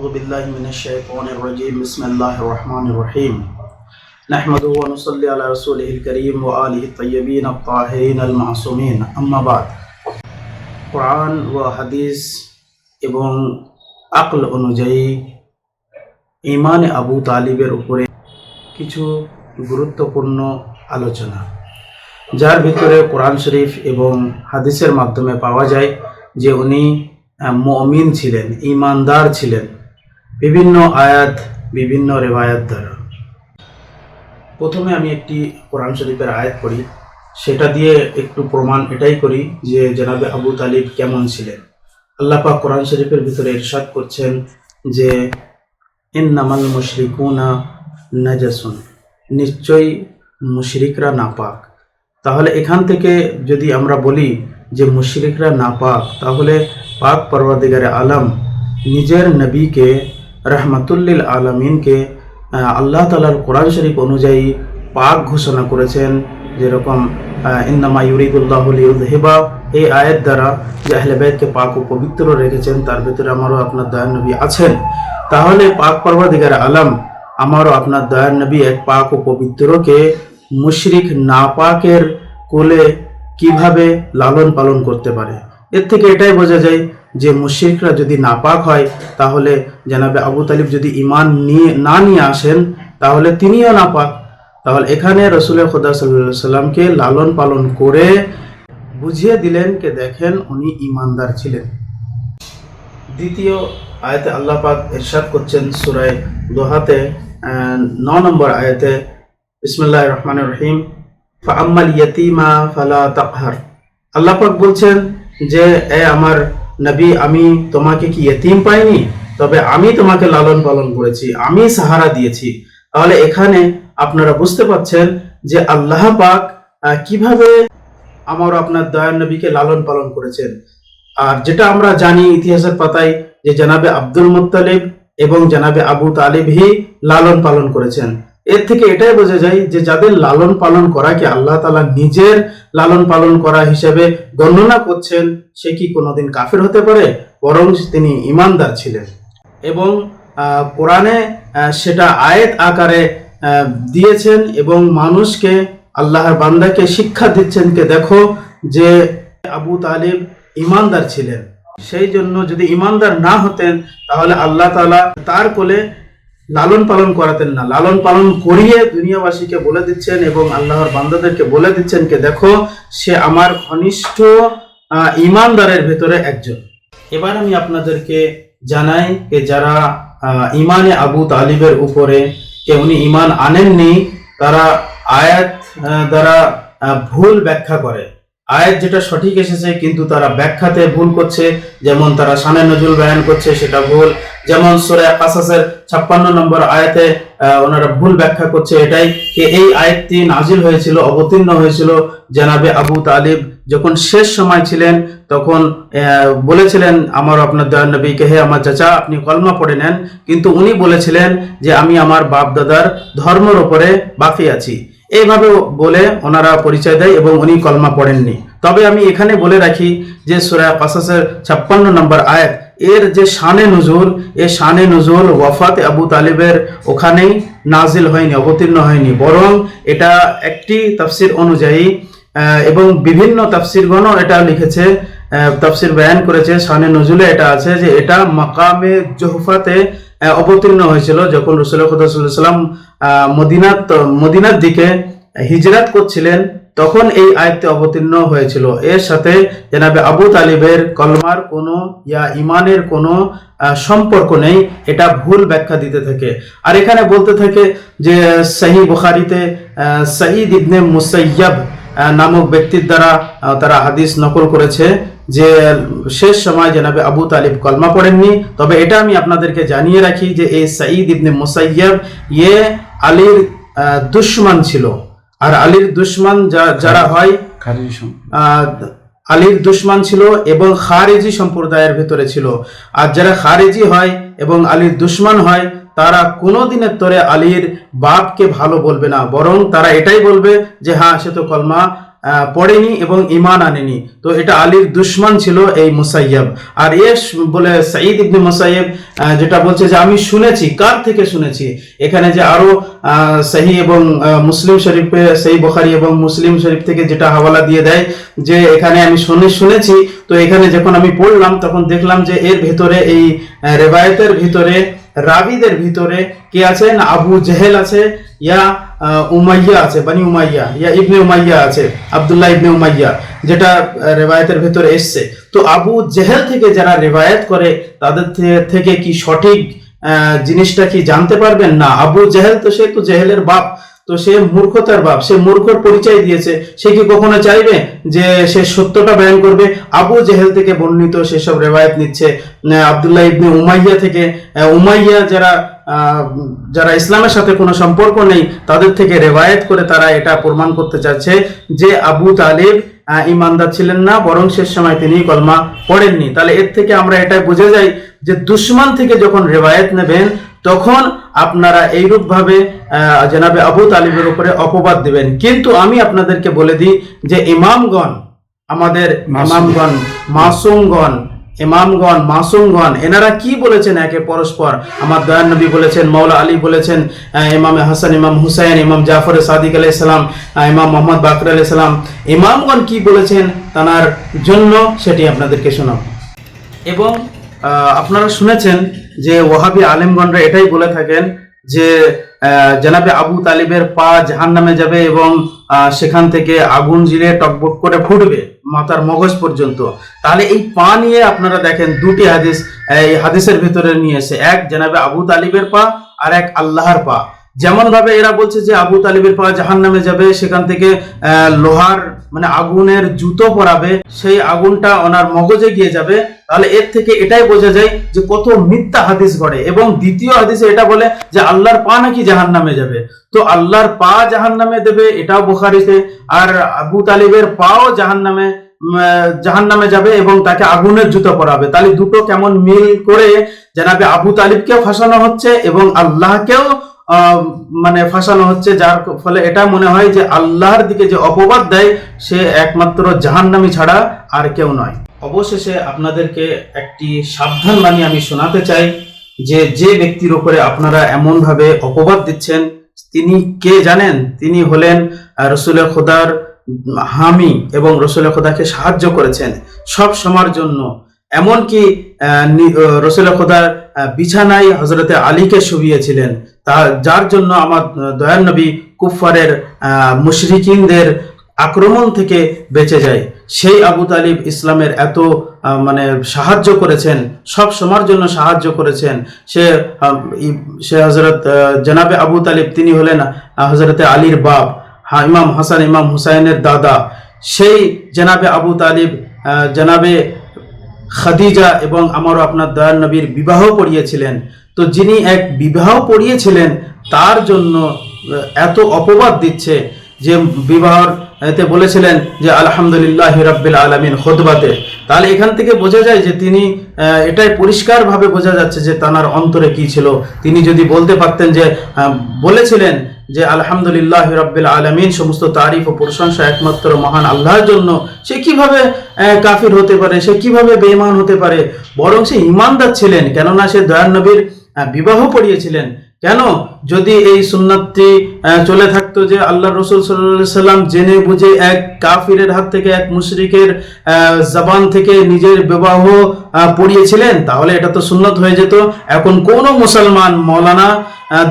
أعوذ بالله من الشيطان الرجيم بسم الله الرحمن الرحيم نحمده ونصلي على رسوله الكريم وآله الطيبين الطاهرين المعصومين أما بعد কোরআন ও হাদিস এবং আকল অনুযায়ী ইমান আবু তালিবের উপরে কিছু গুরুত্বপূর্ণ আলোচনা যার ভিতরে কোরআন শরীফ এবং হাদিসের মাধ্যমে পাওয়া যায় যে উনি আহ, মমিন ছিলেন ইমানদার ছিলেন বিভিন্ন আয়াত, বিভিন্ন রেওয়ায়াত দ্বারা। প্রথমে আমি একটি কোরআন শরীফের আয়াত করি সেটা দিয়ে একটু প্রমাণ এটাই করি যে জনাবে আবু তালিব কেমন ছিলেন। আল্লাহ পাক কোরআন শরীফের ভিতরে ইরশাদ করছেন যে, ইন্নামাল মুশরিকুনা নাজাসুন। নিশ্চয়ই মুশরিকরা নাপাক। তাহলে এখান থেকে যদি আমরা বলি যে মুশরিকরা নাপাক, তাহলে পাক পর্বাদিগারে আলম নিজের নবীকে রহমাতুল্লিল আলমিনকে আল্লাহ তালার কোরআন শরীফ অনুযায়ী পাক ঘোষণা করেছেন যেরকম ইউরিদুল্লাহুল ইউদহিবা এই আয়ের দ্বারা যে আহলেবাইদকে পাক ও পবিত্র রেখেছেন, তার ভিতরে আমারও আপনার দয়ার নবী আছেন। তাহলে পাক পর্বাধিকার আলম, আমারও আপনার দয়ার নবী এক পাক ও পবিত্রকে মুশরিক নাপাকের কোলে কীভাবে লালন পালন করতে পারে? এর থেকে এটাই বোঝা যায় যে মুশরিকরা যদি নাপাক হয়, তাহলে জানাবে আবু তালিব যদি ইমান নিয়ে, না নিয়ে আসেন, তাহলে তিনিও নাপাক। তাহলে এখানে রসুলের খোদা সাল্লাহ সাল্লামকে লালন পালন করে বুঝিয়ে দিলেন কে দেখেন উনি ইমানদার ছিলেন। দ্বিতীয় আয়াতে আল্লাহ পাক ইরশাদ করছেন সুরায় দোহাতে ন নম্বর আয়াতে বিসমুল্লাহ রহমান রহিম ফাম্মাল ইয়তিমা ফালা তাকহার। আল্লাহ পাক বলছেন যে, এ আমার নবী, আমি তোমাকে কি ইয়তিম পাইনি? তবে আমি তোমাকে লালন পালন করেছি, আমি সাহারা দিয়েছি। তাহলে এখানে আপনারা বুঝতে পারছেন যে আল্লাহ পাক কীভাবে আমার আপনার দয়ার নবীকে লালন পালন করেছেন। আর যেটা আমরা জানি ইতিহাসের পাতায় যে জানাবে আব্দুল মুত্তালিব এবং জানাবে আবু তালিবই লালন পালন করেছেন। এর থেকে এটাই বোঝা যায় যে যাদের লালন পালন করাকে আল্লাহ তালা নিজের লালন পালন করা হিসেবে গণনা করছেন, সে কি কোনোদিন কাফের হতে পারে? বরং তিনি ইমানদার ছিলেন। এবং কোরআনে সেটা আয়েত আকারে দিয়েছেন এবং মানুষকে, আল্লাহর বান্দাকে শিক্ষা দিচ্ছেন কে দেখো যে আবু তালিব ইমানদার ছিলেন। সেই জন্য যদি ইমানদার না হতেন, তাহলে আল্লাহ তালা তার কোলে লালন পালন করাতেন না। লালন পালন করিয়ে দুনিয়াবাসীকে বলে দিচ্ছেন এবং আল্লাহর বান্দাদেরকে বলে দিচ্ছেন কে দেখো, সে আমার ঘনিষ্ঠ ইমানদারের ভেতরে একজন। এবার আমি আপনাদেরকে জানাই যে, যারা ইমানে আবু তালিবের উপরে কে উনি ইমান আনেননি, তারা আয়াত দ্বারা ভুল ব্যাখ্যা করে। আয়াত যেটা সঠিক এসেছে, কিন্তু তারা ব্যাখ্যাতে ভুল করছে। যেমন তারা শানে নজুল বয়ান করছে, সেটা ভুল। যেমন সুরে কাসাসের ছাপ্পান্ন নম্বর আয়াতে ওনারা ভুল ব্যাখ্যা করছে এটাই যে এই আয়াতটি নাজিল হয়েছিল, অবতীর্ণ হয়েছিল জানাবে আবু তালিব। যখন শেষ সময় ছিলেন, তখন বলেছিলেন, আমার আপনার দয়ার নবীকে হে আমার চাচা, আপনি কলমা পড়ে নেন। কিন্তু উনি বলেছিলেন যে, আমি আমার বাপ দাদার ধর্মের ওপরে বাকি আছি। এইভাবে বলে ওনারা পরিচয় দেয় এবং উনি কলমা পড়েননি। তবে আমি এখানে বলে রাখি যে, সুরা কাসাসের ছাপ্পান্ন নম্বর আয়াত এর যে শানে নজুল, এ শানে নজুল ওয়াফাত আবু তালিবের ওখানেই নাজিল হয়নি, অবতীর্ণ হয়নি। বরং এটা একটি তাফসির অনুযায়ী এবং বিভিন্ন তাফসিরগণও এটা লিখেছে তাফসির বয়ান করেছে, শানে নজুলে এটা আছে যে এটা মাকামে জোহফাতে অবতীর্ণ হয়েছিল যখন রসুল সাল্লাম মদিনাত, মদিনার দিকে হিজরাত করছিলেন। তখন এই আয়তে অবতীর্ণ হয়েছিল। এর সাথে জনাবে আবু তালিবের কলমার কোনো ইয়া ইমানের কোনো সম্পর্ক নেই। এটা ভুল ব্যাখ্যা দিতে থাকে। আর এখানে বলতে থাকে যে সহি বুখারিতে সঈদ ইবনে মুসাইয়াব নামক ব্যক্তির দ্বারা তারা হাদিস নকল করেছে যে শেষ সময় জনাবে আবু তালিব কলমা পড়েননি। তবে এটা আমি আপনাদেরকে জানিয়ে রাখি যে এই সঈদ ইবনে মুসাইয়াব ইয়ে আলীর দুশ্মন ছিল। আর আলীর দুশ্মন যারা হয় আলীর দুশ্মন ছিল এবং খারেজি সম্প্রদায়ের ভিতরে ছিল। আর যারা খারেজি হয় এবং আলীর দুশ্মন হয় তারা কোনো দিনের তরে আলীর বাপকে ভালো বলবে না বরং তারা এটাই বলবে যে হ্যাঁ সে তো কলমা পড়েনি এবং ইমান আনেনি। তো এটা আলীর দুশ্মন ছিল এই মুসাইয়াব আর এস বলে সাঈদ ইবনে মুসাইয়াব যেটা বলছে যে আমি শুনেছি। কার থেকে শুনেছি? এখানে যে আরও আহ, সহি এবং মুসলিম শরীফে সেই বুখারি এবং মুসলিম শরীফ থেকে যেটা হাওয়ালা দিয়ে দেয় যে এখানে আমি শুনে শুনেছি। তো এখানে যখন আমি পড়লাম তখন দেখলাম যে এর ভেতরে এই রেবায়েতের ভিতরে রাবিদের ভিতরে কে আছেন আবু জেহেল আছে, ইয়া উমাইয়া আছে, বানি উমাইয়া, ইয়া ইবনে উমাইয়া আছে, আবদুল্লাহ ইবনে উমাইয়া, যেটা রেবায়তের ভিতরে এসছে। তো আবু জেহেল থেকে যারা রেবায়ত করে, তাদের থেকে কি সঠিক জিনিসটা কি জানতে পারবেন? না, আবু জেহেল তো সে তো জেহেলের বাপ। তো সে মূর্খতার বাপ, সে মূর্খর পরিচয় দিয়েছে। সে কি কখনো চাইবে যে সে সত্যটা বয়ান করবে? আবু জেহেল থেকে বর্ণিত সেসব রেবায়েত নিচ্ছে আবদুল্লাহ ইবনে উমাইয়া থেকে। উমাইয়া যারা যারা ইসলামের সাথে কোনো সম্পর্ক নেই, তাদের থেকে রেবায়েত করে তারা এটা প্রমাণ করতে চাচ্ছে যে আবু তালিব ইমানদার ছিলেন না, বরং শেষ সময় তিনি কলমা পড়েননি। তাহলে এর থেকে আমরা এটা বুঝে যাই যে দুশ্মন থেকে যখন রেবায়েত নেবেন, তখন আপনারা এইরূপ ভাবে আহ, জনাবে আবু তালিবের উপরে অপবাদ দিবেন। কিন্তু আমি আপনাদেরকে বলে দিই যে ইমামগণ আমাদের ইমামগণ মাসুমগণ ইমামগণ মাসুমগণ এনারা কি বলেছেন একে পরস্পর? আমার দয়ান নবী বলেছেন মৌলা আলী বলেছেন ইমাম হাসান ইমাম হুসাইন ইমাম জাফর সাদিক আলাই সালাম ইমাম মোহাম্মদ বাকর আলাই সালাম ইমামগণ কি বলেছেন? তার জন্য সেটি আপনাদেরকে শোনাব। এবং আপনারা শুনেছেন যে ওহাবি আলেমগণরা এটাই বলে থাকেন যে জনাবে আবু তালিবের পা জাহান নামে যাবে এবং সেখান থেকে আগুন জিরে টকবক করে ফুটবে মাথার মগজ পর্যন্ত। তাহলে এই পা নিয়ে আপনারা দেখেন দুটি হাদিস, এই হাদিসের ভিতরে নিয়ে এসে, এক জেনাবে আবু তালিবের পা আর এক আল্লাহর পা। যেমন ভাবে এরা বলছে যে আবু তালিবের পা জাহান নামে যাবে, সেখান থেকে লোহার মানে আগুনের জুতো পরাবে, সেই আগুনটা ওনার মগজে গিয়ে যাবে। তাহলে এর থেকে এটাই বোঝা যায় যে কত মিথ্যা হাদিস গড়ে। এবং দ্বিতীয় হাদিসে এটা বলে যে আল্লাহর পা নাকি জাহান নামে যাবে। তো আল্লাহর পা জাহান নামে দেবে, এটাও বুখারিতে। আর আবু তালিবের পাও জাহান নামে জাহান নামে যাবে এবং তাকে আগুনের জুতো পরাবে। তাহলে দুটো কেমন মিল করে জানাবে আবু তালিবকেও ফাঁসানো হচ্ছে এবং আল্লাহকেও মানে ফাঁসানো হচ্ছে, যার ফলে এটা মনে হয় যে আল্লাহর দিকে যে অপবাদ দেয়, সে একমাত্র জাহান্নামি ছাড়া আর কেউ নয়। অবশেষে আপনাদেরকে একটি সাবধান বাণী আমি শোনাতে চাই, যে যে ব্যক্তির উপরে আপনারা এমন ভাবে অপবাদ দিচ্ছেন, তিনি কে জানেন? তিনি হলেন রসুলের খোদার হামি এবং রসুলের খোদাকে সাহায্য করেছেন সব সময়ের জন্য। এমনকি রসুলের খোদার বিছানায় হজরতে আলীকে শুভিয়েছিলেন যার জন্য আমার দয়ার নবী কুফারের মুশরিকিনদের আক্রমণ থেকে বেঁচে যায়। সেই আবু তালিব ইসলামের এত মানে সাহায্য করেছেন, সব সময়ের জন্য সাহায্য করেছেন। সে সে হজরত জনাবে আবু তালিব, তিনি হলেন হজরতে আলীর বাপ ইমাম হাসান, ইমাম হুসাইনের দাদা। সেই জনাবে আবু তালিব জনাবে খাদিজা এবং আমারও আপনার দয়াল নবীর বিবাহ পড়িয়েছিলেন। তো যিনি এক বিবাহ পড়িয়েছিলেন তার জন্য এত অপবাদ দিচ্ছে যে বিবাহর, এতে বলেছিলেন যে আলহামদুলিল্লাহ রাব্বিল আলামিন খুতবাতে। তাহলে এখান থেকে বোঝা যায় যে তিনি এটাই পরিষ্কারভাবে বোঝা যাচ্ছে যে তানার অন্তরে কি ছিল। তিনি যদি বলতে পারতেন যে বলেছিলেন যে আলহামদুলিল্লাহ রাব্বিল আলামিন, সমস্ত তারিফ ও প্রশংসা একমাত্র মহান আল্লাহর জন্য, সে কীভাবে কাফির হতে পারে, সে কীভাবে বেঈমান হতে পারে? বরং সে ইমানদার ছিলেন, কেননা সে দয়ান নবীর বিবাহ পড়িয়েছিলেন কেন? যদি এই সুন্নাতটি চলে থাকতো যে আল্লাহ রসুল সাল্লাম জেনে বুঝে এক কাফিরের হাত থেকে, এক মুশরিকের জবান থেকে নিজের বিবাহ পড়িয়েছিলেন, তাহলে এটা তো সুন্নত হয়ে যেত। এখন কোন মুসলমান মৌলানা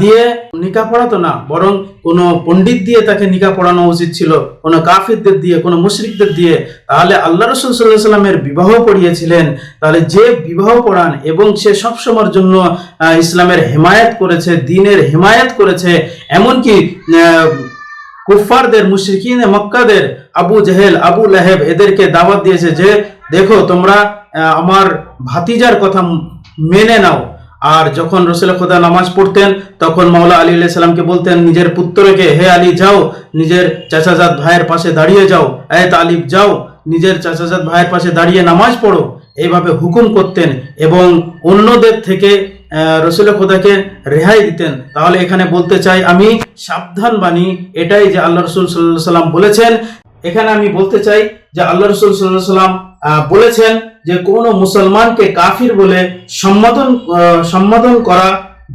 দিয়ে নিকা পড়াতো না, বরং কোনো পণ্ডিত দিয়ে তাকে নিকা পড়ানো উচিত ছিল, কোনো কাফিরদের দিয়ে, কোনো মুশরিকদের দিয়ে। তাহলে আল্লাহ রসুল সাল্লাহ সাল্লামের বিবাহ পড়িয়েছিলেন, তাহলে যে বিবাহ পড়ান এবং সে সবসময়ের জন্য ইসলামের হেমায়েত করেছে, দিনের হেমায়েত করেছে, এমনকি কুফফারদের, মুশরিকিন মক্কাদের, আবু জেহেল, আবু লাহেব এদেরকে দাওয়াত দিয়েছে যে, দেখো, তোমরা আমার ভাতিজার কথা মেনে নাও। আর যখন রসুল খোদা নামাজ পড়তেন, তখন মাওলা আলী আলাইহিস সালামকে বলতেন, নিজের পুত্রকে, হে আলী, যাও, নিজের চাচাজাত ভাইয়ের পাশে দাঁড়িয়ে যাও। এ তালিব, যাও, নিজের চাচাজাত ভাইয়ের পাশে দাঁড়িয়ে নামাজ পড়ো। এইভাবে হুকুম করতেন এবং অন্যদের থেকে রসুল খোদাকে রেহাই দিতেন। তাহলে এখানে বলতে চাই আমি, সাবধান বাণী, এটাই যে আল্লাহ রসুল সাল্লাহ সাল্লাম বলেছেন। এখানে আমি বলতে চাই যে আল্লাহ রসুল সাল্লাহ সাল্লাম বলেছেন যে কোন মুসলমানকে কাফির বলে সম্বোধন সম্বোধন করা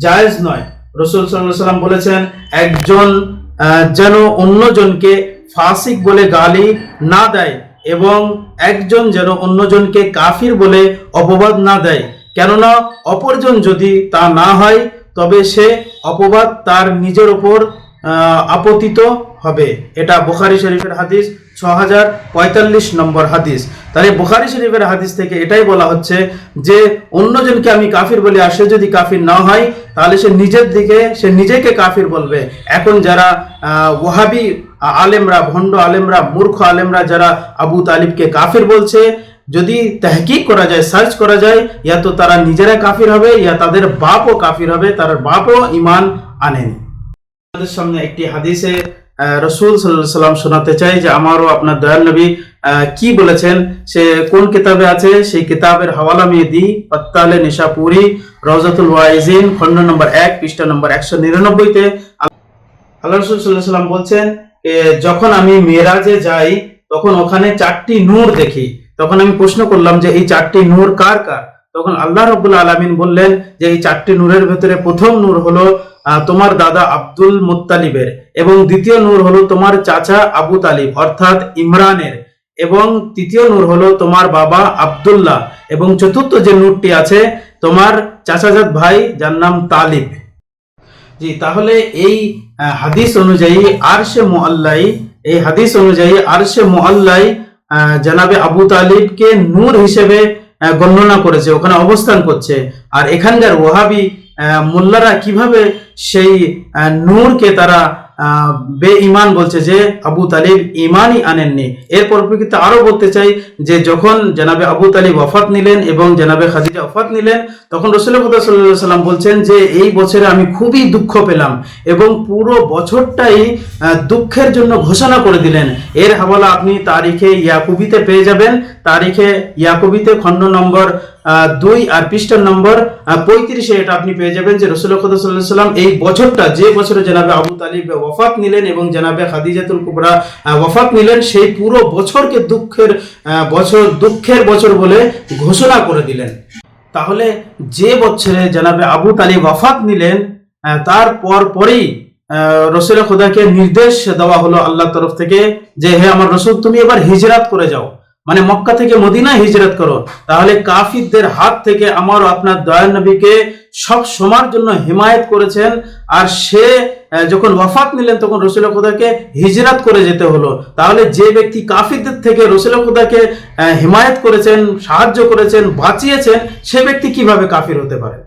জায়েজ নয়। রসুল সাল্লাম বলেছেন, একজন যেন অন্যজনকে ফাসিক বলে গালি না দেয় এবং একজন যেন অন্যজনকে কাফির বলে অপবাদ না দেয়। কেননা অপরজন যদি তা না হয়, তবে সে অপবাদ তার নিজের ওপর আপতিত হবে। এটা বুখারি শরীফের হাদিস। ছ হাজার পঁয়তাল্লিশ নম্বর হাদিস। তাহলে বুখারি শরীফের হাদিস থেকে এটাই বলা হচ্ছে যে অন্যজনকে আমি কাফির বলি আর সে যদি কাফির না হয় তাহলে সে নিজের দিকে সে নিজেকে কাফির বলবে। এখন যারা আহ, ওয়াহাবি আলেমরা ভণ্ড আলেমরা মূর্খ আলেমরা যারা আবু তালিবকে কাফির বলছে যদি তেহকিক করা যায় সার্চ করা যায় ইয়া তো তারা নিজেরা কাফির হবে ইয়া তাদের বাপও কাফির হবে তার বাপও ইমান আনেনি। আমাদের সামনে একটি হাদিসে রসুল সাল্লাম শোনাতে চাই যে আমারও আপনার দয়াল নবী কি বলেছেন? সে কোন কিতাবে আছে? সেই কিতাবের হাওয়ালা আমি দিই। পত্তালে নিশাপুরি রওজাতুল ওয়াইজিন, খণ্ড নম্বর এক, পৃষ্ঠা নম্বর একশো নিরানব্বইতে আল্লাহ রসুল সাল্লাহ সাল্লাম বলছেন যখন আমি মেরাজে যাই, তখন ওখানে চারটি নূর দেখি। তখন আমি প্রশ্ন করলাম যে, এই চারটি নূর কার কার? তখন আল্লাহ রবুল্লা আলমিন বললেন যে, এই চারটি নূরের ভেতরে প্রথম নূর হলো তোমার দাদা আব্দুল মুত্তালিবের এবং দ্বিতীয় নূর হলো তোমার চাচা আবু তালিব অর্থাৎ ইমরানের। এবং তৃতীয় নূর হলো তোমার বাবা আব্দুল্লাহ। এবং চতুর্থ যে নূরটি আছে তোমার চাচাজাত ভাই যার নাম তালিব। জি তাহলে এই হাদিস অনুযায়ী আরশে মুআল্লাই এই হাদিস অনুযায়ী আরশে মুআল্লাই আহ, জনাবে আবু তালিবকে নূর হিসেবে গণনা করেছে ওখানে অবস্থান করছে। আর এখানকার ওহাবি মোল্লারা কীভাবে সেই নূরকে তারা আহ, বেঈমান বলছে যে আবু তালিব ইমানই আনেননি। এর পরিপ্রেক্ষিতে আরও বলতে চাই যে যখন জেনাবে আবু তালিব ওফাত নিলেন এবং জেনাবে খাদিজা ওফাত নিলেন তখন রসুল সাল্লাম বলছেন যে এই বছরে আমি খুবই দুঃখ পেলাম এবং পুরো বছরটাই দুঃখের জন্য ঘোষণা করে দিলেন। এর হাওয়ালা আপনি তারিখে ইয়াকুবিতে পেয়ে যাবেন। তারিখে ইয়াকুবিতে খণ্ড নম্বর দুই আর পৃষ্ঠার নম্বর পঁয়ত্রিশে এটা আপনি পেয়ে যাবেন যে রসুল সাল্লাম এই বছরটা, যে বছরে জানাবে আবু তালিব ওয়াফাত নিলেন এবং জানাবে খাদিজাতুল কুবরা ওয়াফাত নিলেন, সেই পুরো বছরকে দুঃখের বছর দুঃখের বছর বলে ঘোষণা করে দিলেন। তাহলে যে বছরে জানাবে আবু তালিব ওয়াফাত নিলেন তার পর পরেই রসুল খোদাকে নির্দেশ দেওয়া হলো আল্লাহ তরফ থেকে যে, হে আমার রসুল, তুমি এবার হিজরাত করে যাও। মানে মক্কা থেকে মদিনা হিজরত করো, তাহলে কাফিরদের হাত থেকে আমার আপনার দয়াল নবীকে সব সময়ের জন্য হিমায়ত করেছেন, আর সে যখন ওয়াফাত নিলেন, তখন রসুল খুদাকে হিজরাত করে যেতে হলো। তাহলে যে ব্যক্তি কাফিরদের থেকে রসুল খুদাকে হিমায়ত করেছেন, সাহায্য করেছেন, বাঁচিয়েছেন, সে ব্যক্তি কীভাবে কাফির হতে পারে?